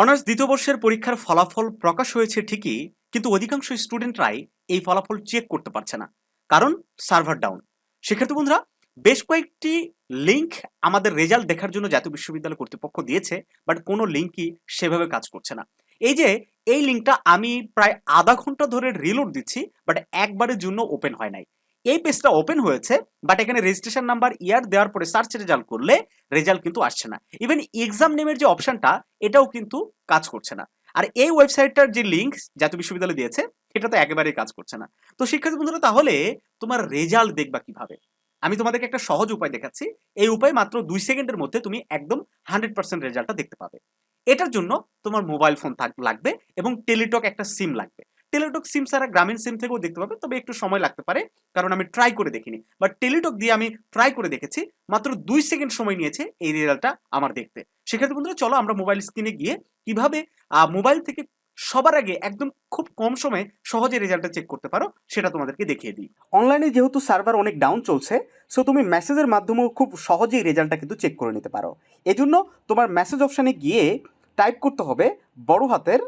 Honours দ্বিতীয় বর্ষের পরীক্ষার ফলাফল প্রকাশ হয়েছে ঠিকই, কিন্তু অধিকাংশ স্টুডেন্টরাই এই ফলাফল চেক করতে পারছে না, কারণ সার্ভার ডাউন। শিক্ষার্থী বন্ধুরা, বেশ কয়েকটি লিংক আমাদের রেজাল্ট দেখার জন্য জাতীয় বিশ্ববিদ্যালয় কর্তৃপক্ষ দিয়েছে বাট কোনো লিঙ্কই সেভাবে কাজ করছে না। এই যে, এই লিঙ্কটা আমি প্রায় আধা ঘণ্টা ধরে রিলোড দিচ্ছি বাট একবারের জন্য ওপেন হয় নাই। এই পেজটা ওপেন হয়েছে বাট এখানে রেজিস্ট্রেশন নাম্বার ইয়ার দেওয়ার পরে সার্চ রেজাল্ট করলে রেজাল্ট কিন্তু আসছে না। ইভেন এক্সাম নেমের যে অপশনটা এটাও কিন্তু কাজ করছে না। আর এই ওয়েবসাইটটার যে লিঙ্ক জাতীয় বিশ্ববিদ্যালয় দিয়েছে এটা তো একেবারেই কাজ করছে না। তো শিক্ষার্থী বন্ধুরা, তাহলে তোমার রেজাল্ট দেখবা কীভাবে? আমি তোমাদেরকে একটা সহজ উপায় দেখাচ্ছি। এই উপায় মাত্র দুই সেকেন্ডের মধ্যে তুমি একদম হান্ড্রেড পার্সেন্ট রেজাল্টটা দেখতে পাবে। এটার জন্য তোমার মোবাইল ফোন লাগবে এবং টেলিটক একটা সিম লাগবে। টেলিটক সিম ছাড়া গ্রামীণ সিম থেকেও দেখতে পাবে, তবে একটু সময় লাগতে পারে, কারণ আমি ট্রাই করে দেখিনি। বাট টেলিটক দিয়ে আমি ট্রাই করে দেখেছি, মাত্র দুই সেকেন্ড সময় নিয়েছে এই রেজাল্টটা আমার দেখতে। সেক্ষেত্রে বন্ধুরা, চলো আমরা মোবাইল স্ক্রিনে গিয়ে কীভাবে মোবাইল থেকে সবার আগে একদম খুব কম সময়ে সহজে রেজাল্টটা চেক করতে পারো, সেটা তোমাদেরকে দেখিয়ে দিই। অনলাইনে যেহেতু সার্ভার অনেক ডাউন চলছে সো তুমি মেসেজের মাধ্যমেও খুব সহজেই রেজাল্টটা কিন্তু চেক করে নিতে পারো। এজন্য তোমার মেসেজ অপশানে গিয়ে টাইপ করতে হবে বড় হাতের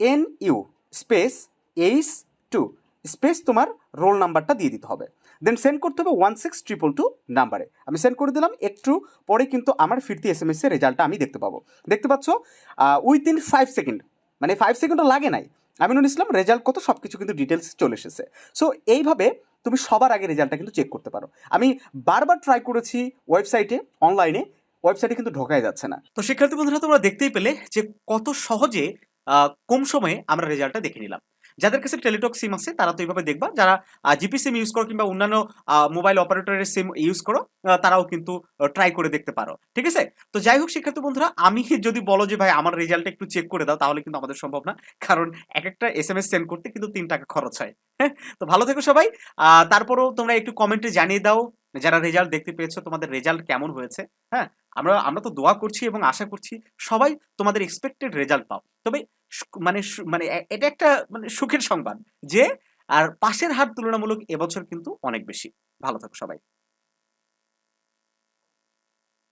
N U space H two, space তোমার রোল নাম্বারটা দিয়ে দিতে হবে। দেন সেন্ড করতে হবে ওয়ান সিক্স ট্রিপল টু নাম্বারে। আমি সেন্ড করে দিলাম, একটু পরে কিন্তু আমার ফিরতি এস এম এস এর রেজাল্টটা আমি দেখতে পাবো। দেখতে পাচ্ছ উইথিন ফাইভ সেকেন্ড মানে ফাইভ সেকেন্ডও লাগে নাই। আমিনুল ইসলাম রেজাল্ট কত সব কিছু কিন্তু ডিটেলস চলে এসেছে। সো এইভাবে তুমি সবার আগে রেজাল্টটা কিন্তু চেক করতে পারো। আমি বারবার ট্রাই করেছি ওয়েবসাইটে অনলাইনে ওয়েবসাইটে কিন্তু ঢোকাই যাচ্ছে না। তো শিক্ষার্থী বন্ধুরা, তোমরা দেখতেই পেলে যে কত সহজে কম সময়ে আমরা রেজাল্টটা দেখে নিলাম। যাদের কাছে টেলিটক সিম আছে, তারা তো এইভাবে দেখবা। যারা জিপি সিম ইউজ করো কিংবা অন্যান্য মোবাইল অপারেটরের সিম ইউজ করো তারাও কিন্তু ট্রাই করে দেখতে পারো। ঠিক আছে? তো যাই হোক শিক্ষার্থী বন্ধুরা, আমি যদি বলো যে, ভাই, আমার রেজাল্টটা একটু চেক করে দাও, তাহলে কিন্তু আমাদের সম্ভব না। কারণ এক একটা এস এম এস সেন্ড করতে কিন্তু তিন টাকা খরচ হয়। হ্যাঁ? তো ভালো থেকো সবাই। তারপরেও তোমরা একটু কমেন্টে জানিয়ে দাও। যারা রেজাল্ট দেখতে পেয়েছ, তোমাদের রেজাল্ট কেমন হয়েছে? হ্যাঁ? আমরা আমরা তো দোয়া করছি এবং আশা করছি সবাই তোমাদের এক্সপেক্টেড রেজাল্ট পাও। তবে মানে মানে এটা একটা মানে সুখের সংবাদ যে, আর পাশের হার তুলনামূলক এবছর কিন্তু অনেক বেশি। ভালো থাকো সবাই।